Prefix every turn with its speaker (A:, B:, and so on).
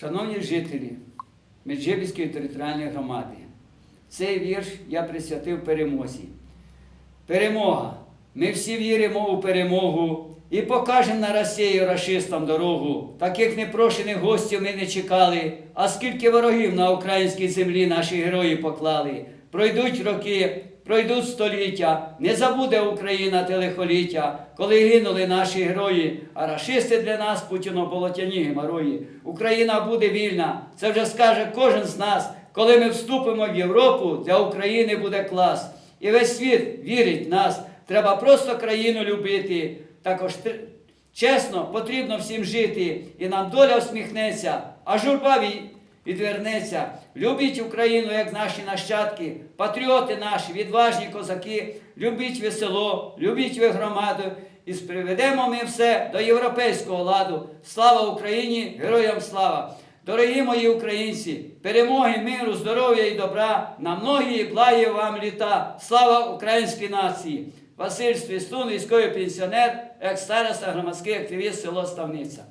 A: Шановні жителі Меджибіської територіальної громади, цей вірш я присвятив перемозі. Перемога! Ми всі віримо у перемогу і покажемо на Росію рашистам дорогу. Таких непрошених гостів ми не чекали, а скільки ворогів на українській землі наші герої поклали. Пройдуть роки, пройдуть століття, не забуде Україна те лихоліття, коли гинули наші герої, а рашисти для нас путіно-болотяні геморої. Україна буде вільна, це вже скаже кожен з нас. Коли ми вступимо в Європу, для України буде клас. І весь світ вірить в нас. Треба просто країну любити. Також чесно потрібно всім жити, і нам доля всміхнеться, а журба відвернеться. Любіть Україну, як наші нащадки, патріоти наші, відважні козаки, любіть ви село, любіть ви громаду. І приведемо ми все до європейського ладу. Слава Україні! Героям слава! Дорогі мої українці, перемоги, миру, здоров'я і добра, на многі благі вам літа. Слава українській нації! Василь Свістун, військовий пенсіонер, екс-староста, громадський активіст село Ставниця.